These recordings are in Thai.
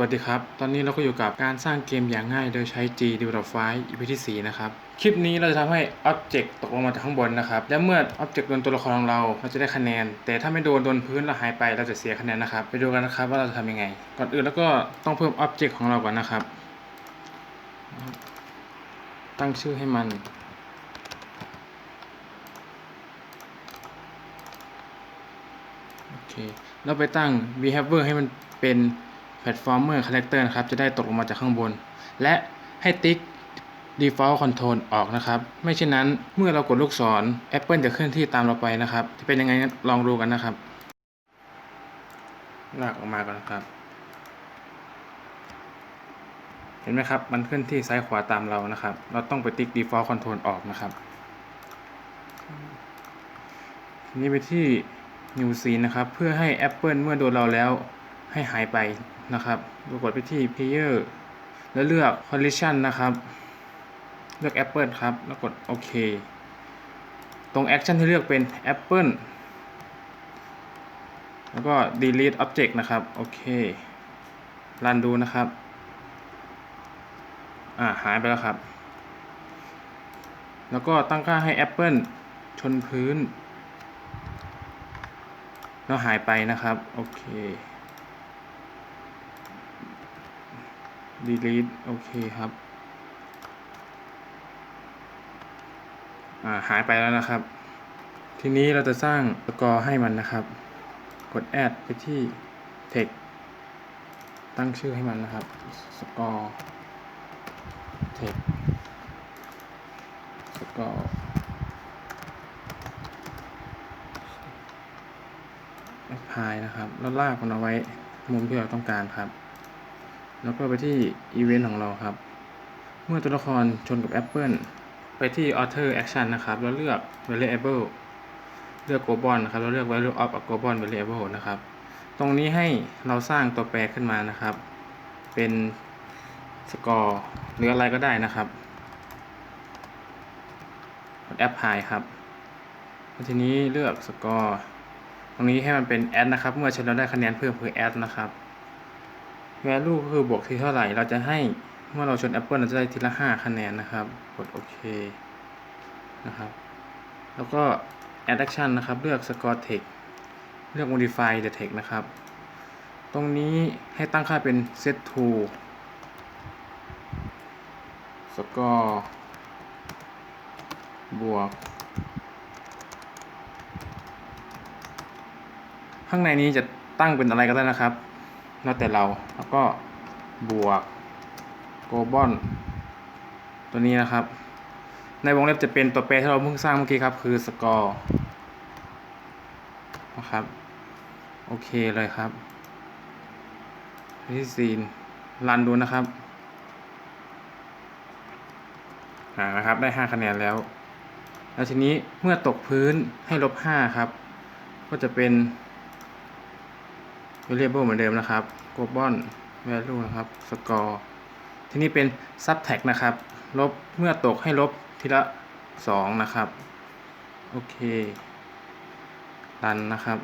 วัสดีครับ ตอนนี้เราก็อยู่กับการสร้างเกมอย่างง่ายโดยใช้ G Develop File EP ที่4นะครับ คลิปนี้เราจะทำให้ Object ตกลงมาจากข้างบนนะครับ และเมื่อ Object โดนตัวละครของเรา เราจะได้คะแนน แต่ถ้าไม่โดนโดนพื้นแล้วหายไป เราจะเสียคะแนนนะครับ ไปดูกันนะครับว่าเราจะทำยังไง ก่อนอื่นแล้วก็ต้องเพิ่ม Object ของเราก่อนนะครับ ตั้งชื่อให้มันโอเคเราไปตั้ง behavior ให้มันเป็น platformer character นะครับ จะได้ตกลงมาจากข้างบน และให้ติ๊ก default control ออกนะครับ ไม่เช่นนั้นเมื่อเรากดลูกศร Apple จะเคลื่อนที่ตามเราไปนะครับ จะเป็นยังไงลองดูกันนะครับ ลากออกมาก่อนนะครับ เห็นไหมครับ มันเคลื่อนที่ซ้ายขวาตามเรานะครับ เราต้องไปติ๊ก default control ออกนะครับนี้ไปที่ New Scene นะครับ เพื่อให้ Apple เมื่อโดนเราแล้วให้หายไป นะครับเรากดไปที่ Player แล้วเลือก Collision นะครับ เลือก Apple ครับ แล้วกดโอเค ตรง Action ที่เลือกเป็น Apple แล้วก็ Delete Object นะครับ โอเค รันดูนะครับ อ่า หายไปแล้วครับ แล้วก็ตั้งค่าให้ Apple ชนพื้น แล้วหายไปนะครับ โอเค delete โอเคครับอ่าหายไปแล้วนะครับ ทีนี้เราจะสร้างสกอร์ให้มันนะครับ กด add ไปที่ text ตั้งชื่อให้มันนะครับ สกอร์ text สกอร์แอปพลายนะครับ แล้วลากมันเอาไว้มุมที่เราต้องการครับ แล้วก็ไปที่อีเวนต์ของเราครับ เมื่อตัวละครชนกับ Apple ไปที่ Author Action นะครับ แล้วเลือก Variable เลือก Global นะครับ แล้วเลือก Value of a Global Variable นะครับ ตรงนี้ให้เราสร้างตัวแปรขึ้นมานะครับ เป็นสกอร์หรืออะไรก็ได้นะครับกดแอปพลายครับแล้วทีนี้เลือกสกอร์ ตรงนี้ให้มันเป็นแอดนะครับ เมื่อชนเราได้คะแนนเพิ่มคือแอดนะครับ value ก็คือบวกที่เท่าไหร่ เราจะให้เมื่อเราชน Apple เราจะได้ทีละ 5 คะแนนนะครับ กดโอเคนะครับ แล้วก็ add action นะครับ เลือก score text เลือก modify the text นะครับ ตรงนี้ให้ตั้งค่าเป็น set to score บวก ข้างในนี้จะตั้งเป็นอะไรก็ได้นะครับ แล้วแต่เราแล้วก็บวกโกลบอลตัวนี้นะครับ ในวงเล็บจะเป็นตัวแปรที่เราเพิ่งสร้างเมื่อกี้ครับ คือสกอร์นะครับ โอเคเลยครับที่ซีนรันดูนะครับอ่านะครับ ได้ 5 คะแนนแล้ว แล้วทีนี้เมื่อตกพื้นให้ลบ 5 ครับ ก็จะเป็น variable เหมือนเดิมนะครับ global value นะครับ score ที่นี่เป็น subtract นะครับ ลบเมื่อตกให้ลบทีละ 2 นะครับ โอเค รันนะครับ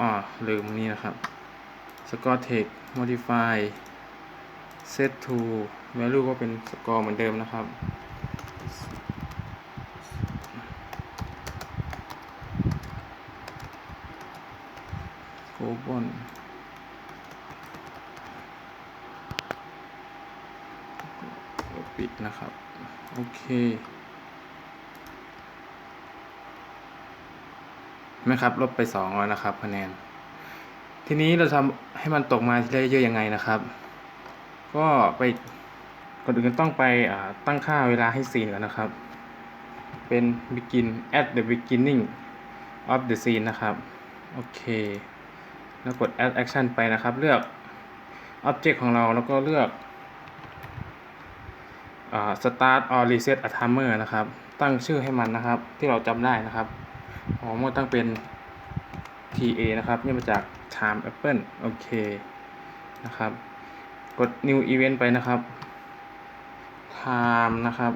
อ๋อลืมนี่นะครับ score text modify set to value ก็เป็น score เหมือนเดิมนะครับ โกบอน ปิดนะครับ โอเคไหมครับลบไปสองแล้วนะครับคะแนน ทีนี้เราทำให้มันตกมาทีละเยอะยังไงนะครับ ก็ไปก่อนอื่นต้องไปตั้งค่าเวลาให้ซีนก่อนนะครับ เป็น begin at the beginning of the scene นะครับ โอเค แล้วกด add action ไปนะครับ เลือก object ของเราแล้วก็เลือก start or reset a timer นะครับ ตั้งชื่อให้มันนะครับ ที่เราจำได้นะครับผมก็ตั้งเป็น TA นะครับนี่มาจาก time apple โอเคนะครับ กด new event ไปนะครับ time นะครับ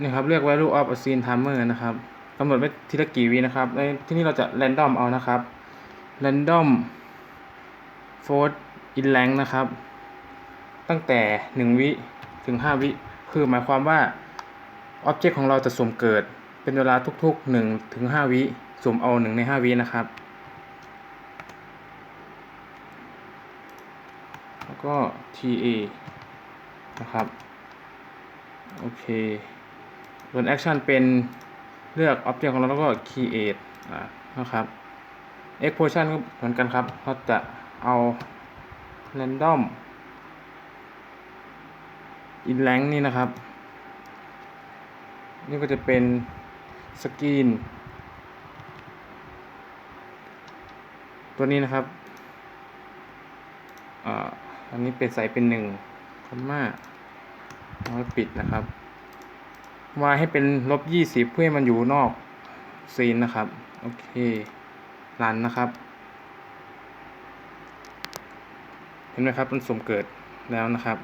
นี่ครับเลือก value of a scene timer นะครับกำหนดไว้ทีละกี่วินะครับ ในที่นี้เราจะ random เอานะครับ random force in length นะครับ ตั้งแต่ 1 วิถึง 5 วิ คือหมายความว่า object ของเราจะสุ่มเกิดเป็นเวลาทุกๆ1ถึง5วิสุ่มเอา 1 ใน 5 วินะครับ แล้วก็ TA นะครับ โอเคส่วน action เป็นเลือก object ของเราแล้วก็ create อ่านะครับ explosion ก็เหมือนกันครับ เราจะเอา random in length นี่นะครับ นี่ก็จะเป็น skin ตัวนี้นะครับอ่าอันนี้เป็นใส่เป็นหนึ่งคอมมาเอาไว้ปิดนะครับวายให้เป็นลบยี่สิบเพื่อให้มันอยู่นอกซีนนะครับ โอเค รันนะครับ เห็นไหมครับมันสมเกิดแล้วนะครับ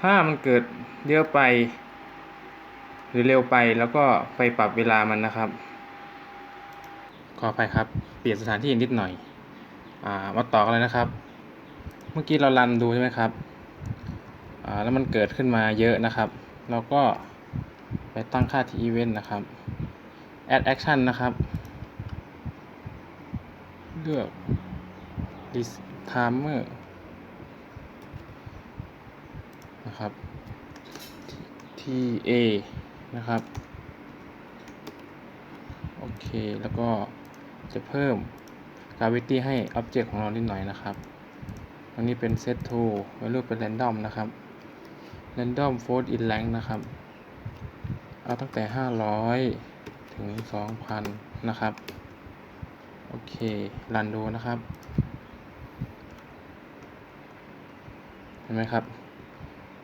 ถ้ามันเกิดเยอะไป หรือเร็วไปแล้วก็ไปปรับเวลามันนะครับ ขออภัยครับ เปลี่ยนสถานที่นิดหน่อยอ่ามาต่อกันเลยนะครับ เมื่อกี้เรารันดูใช่ไหมครับอ่าแล้วมันเกิดขึ้นมาเยอะนะครับเราก็ไปตั้งค่าที่ event นะครับ add action นะครับ เลือก this timer นะครับ TA นะครับ โอเค แล้วก็จะเพิ่ม gravity ให้ object ของเรานิดหน่อยนะครับอันนี้เป็น set to value เป็น random นะครับ random force in length นะครับ เอาตั้งแต่ 500 ถึง 2,000 นะครับ โอเค รันดูนะครับ เห็นไหมครับ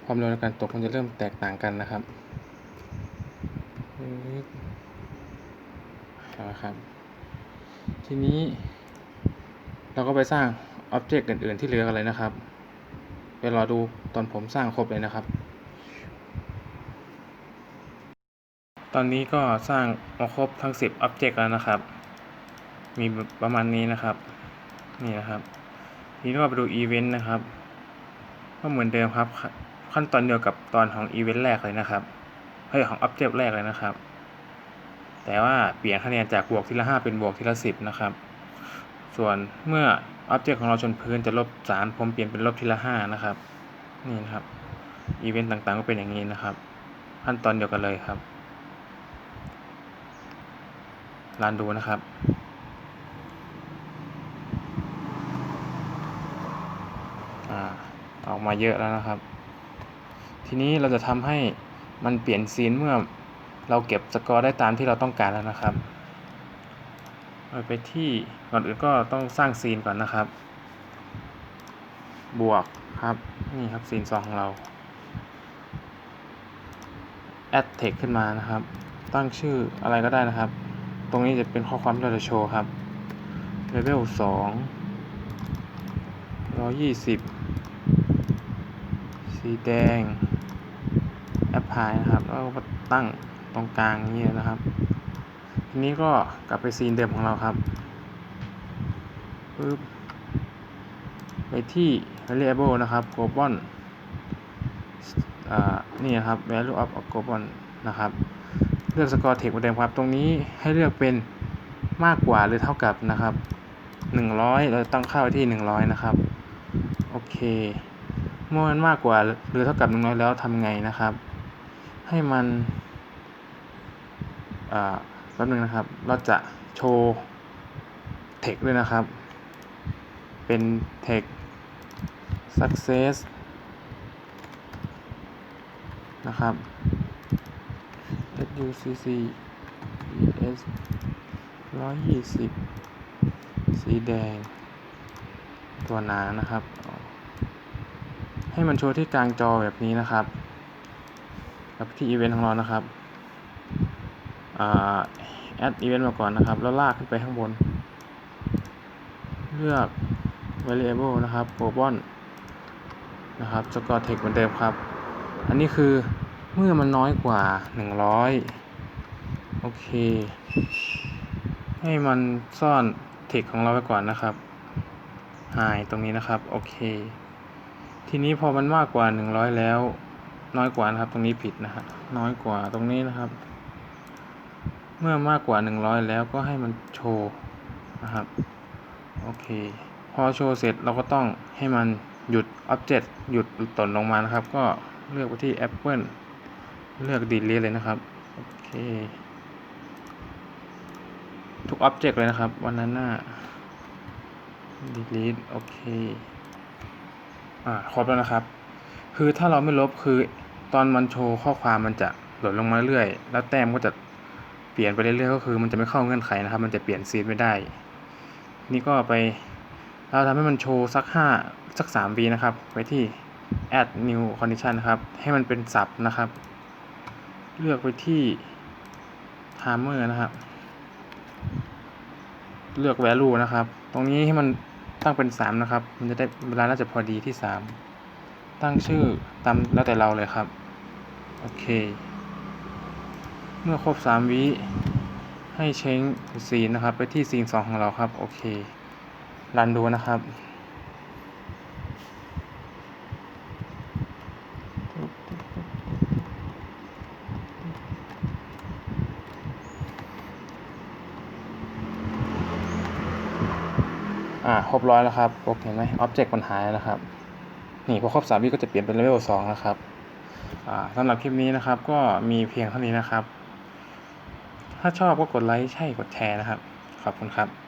ความเร็วในการตกมันจะเริ่มแตกต่างกันนะครับปึ๊บเอาละครับ ทีนี้เราก็ไปสร้างอ็อบเจกต์อื่น ๆ ที่เหลือกันเลยนะครับ ไปรอดูตอนผมสร้างครบเลยนะครับ ตอนนี้ก็สร้างมาครบทั้ง 10 Object แล้วนะครับ มีประมาณนี้นะครับ นี่นะครับ ทีนี้ก็ไปดู Event นะครับ ก็เหมือนเดิมครับ ขั้นตอนเดียวกับตอนของ Event แรกเลยนะครับเฮ้ยของ Object แรกเลยนะครับ แต่ว่าเปลี่ยนคะแนนจากบวกทีละ5เป็นบวกทีละ10นะครับ ส่วนเมื่อ Object ของเราชนพื้นจะลบ3ผมเปลี่ยนเป็นลบทีละ5นะครับ นี่นะครับ อีเวนต์ต่างๆก็เป็นอย่างนี้นะครับ ขั้นตอนเดียวกันเลยครับรันดูนะครับ อ่าออกมาเยอะแล้วนะครับ ทีนี้เราจะทำให้มันเปลี่ยนซีนเมื่อเราเก็บสกอร์ได้ตามที่เราต้องการแล้วนะครับไปที่ก่อนอื่นก็ต้องสร้างซีนก่อนนะครับ บวกครับนี่ครับซีนสองของเรา add text ขึ้นมานะครับ ตั้งชื่ออะไรก็ได้นะครับ ตรงนี้จะเป็นข้อความที่เราจะโชว์ครับ level สองร้อยี่สิบสีแดง apply นะครับ แล้วก็ตั้งตรงกลางนี้นะครับ ทีนี้ก็กลับไปซีนเดิมของเราครับปึ๊บไปที่ variable นะครับ global นี่นะครับ value of global นะครับ เลือก score text เหมือนเดิมครับ ตรงนี้ให้เลือกเป็นมากกว่าหรือเท่ากับนะครับ 100 เราตั้งค่าที่ 100 นะครับ โอเค เมื่อมันมากกว่าหรือเท่ากับ100แล้วทำไงนะครับ ให้มันอ่าแป๊บนึงนะครับ เราจะโชว์ text ด้วยนะครับ เป็น text success นะครับ SUCC ES ร้อยยี่สิบสีแดง ตัวหนานะครับ ให้มันโชว์ที่กลางจอแบบนี้นะครับกับที่อีเวนต์ของเรานะครับแอดอีเวนต์มาก่อนนะครับ แล้วลากขึ้นไปข้างบน เลือก variable นะครับ global นะครับ score text เหมือนเดิมครับ อันนี้คือเมื่อมันน้อยกว่าหนึ่งร้อยโอเค ให้มันซ่อนเทคของเราไว้ก่อนนะครับ high ตรงนี้นะครับ โอเค ทีนี้พอมันมากกว่าหนึ่งร้อยแล้ว น้อยกว่านะครับ ตรงนี้ผิดนะครับน้อยกว่าตรงนี้นะครับ เมื่อมากกว่าหนึ่งร้อยแล้วก็ให้มันโชว์นะครับโอเค พอโชว์เสร็จเราก็ต้องให้มันหยุด Object หยุดตนลงมานะครับ ก็เลือกไปที่ Apple เลือก delete เลยนะครับโอเคทุก Object เลยนะครับ วันนั้นหน้า delete โอเค อ่าครบแล้วนะครับ คือถ้าเราไม่ลบคือตอนมันโชว์ข้อความมันจะหล่นลงมาเรื่อยแล้วแต้มก็จะเปลี่ยนไปเรื่อยๆก็คือมันจะไม่เข้าเงื่อนไขนะครับ มันจะเปลี่ยนซีนไม่ได้ นี่ก็ไปเราทำให้มันโชว์สักห้าสักสามวีนะครับ ไปที่ add new condition นะครับ ให้มันเป็นสับนะครับ เลือกไปที่ hammer นะครับ เลือก value นะครับ ตรงนี้ให้มัน ตั้งเป็นสามนะครับ มันจะได้เวลาน่าจะพอดีที่สามตั้งชื่อตามแล้วแต่เราเลยครับ โอเค เมื่อครบสามวิให้เช้งซีนนะครับ ไปที่ซีนสองของเราครับ โอเค รันดูนะครับ อ่าครบร้อยแล้วครับโอเคไหมอ็อบเจกต์มันหายแล้วนะครับ นี่พอครบสามวิก็จะเปลี่ยนเป็นเลเวลสองนะครับอ่าสำหรับคลิปนี้นะครับ ก็มีเพียงเท่านี้นะครับ ถ้าชอบก็กดไลค์ใช่กดแชร์นะครับ ขอบคุณครับ